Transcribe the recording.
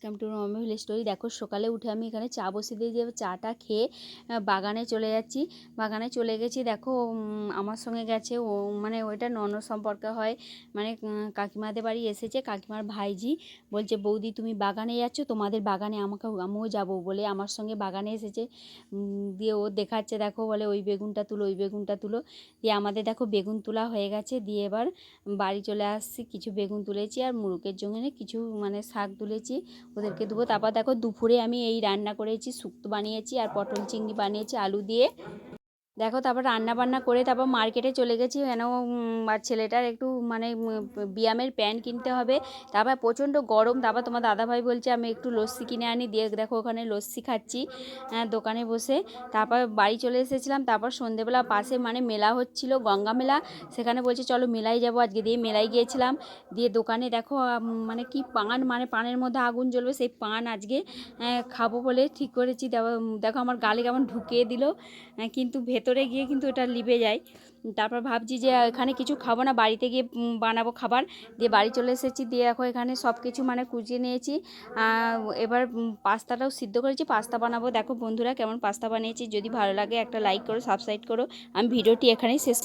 Welcome to mummy village story দেখো, সকালে উঠে আমি এখানে চা বসিয়ে দিয়ে যে চাটা খেয়ে বাগানে চলে যাচ্ছি। বাগানে চলে গেছি, দেখো আমার সঙ্গে গেছে ও মানে ওইটা ননদ সম্পর্কে হয়। মানে কাকিমাদের বাড়ি এসেছে, কাকিমার ভাইজি বলছে, বৌদি, তুমি বাগানে যাচ্ছ, তোমাদের বাগানে আমাকে, আমিও যাব বলে আমার সঙ্গে বাগানে এসেছে। দিয়ে ও দেখাচ্ছে, দেখো, বলে, ওই বেগুনটা তুলো, ওই বেগুনটা তুলো। দিয়ে আমাদের, দেখো, বেগুন তোলা হয়ে গেছে। দিয়ে এবার বাড়ি চলে আসছি, কিছু বেগুন তুলেছি আর মুরুকের জন্য কিছু মানে শাক তুলেছি। ওদেরকে দেবো তারপর দেখো দুপুরে আমি এই রান্না করেছি, শুক্তো বানিয়েছি আর পটল চিংড়ি বানিয়েছি, আলু দিয়ে। দেখো তারপর রান্না বান্না করে তারপর মার্কেটে চলে গেছি। কেন আর ছেলেটার একটু মানে ব্যায়ামের প্যান্ট কিনতে হবে। তারপর প্রচণ্ড গরম। তারপর তোমার দাদাভাই বলছে আমি একটু লস্যি কিনে আনি। দিয়ে দেখো ওখানে লস্যি খাচ্ছি আহ, দোকানে বসে। তারপর বাড়ি চলে এসেছিলাম। তারপর সন্ধেবেলা পাশে মানে মেলা হচ্ছিল গঙ্গা মেলা। সেখানে বলছে চলো মেলায় যাব। আজকে দিয়ে মেলায় গিয়েছিলাম। দিয়ে দোকানে দেখো মানে কি পান মানে পানের মধ্যে আগুন জ্বলবে সেই পান আজকে আহ, খাব বলে ঠিক করেছি। দেখো- দেখো আমার গালে কেমন ঢুকিয়ে দিল। কিন্তু ভেতরে গিয়ে কিন্তু এটা লিবে যায়। তারপর ভাবছি যে এখানে কিছু খাব না, বাড়িতে গিয়ে বানাবো খাবার। দিয়ে বাড়ি চলে এসেছি, দিয়ে দেখো এখানে সব কিছু মানে কুচিয়ে নিয়েছি। এবার পাস্তাটাও সিদ্ধ করেছি, পাস্তা বানাবো। দেখো বন্ধুরা কেমন পাস্তা বানিয়েছি, যদি ভালো লাগে একটা লাইক করো সাবস্ক্রাইব করো। আমি ভিডিওটি এখানেই শেষ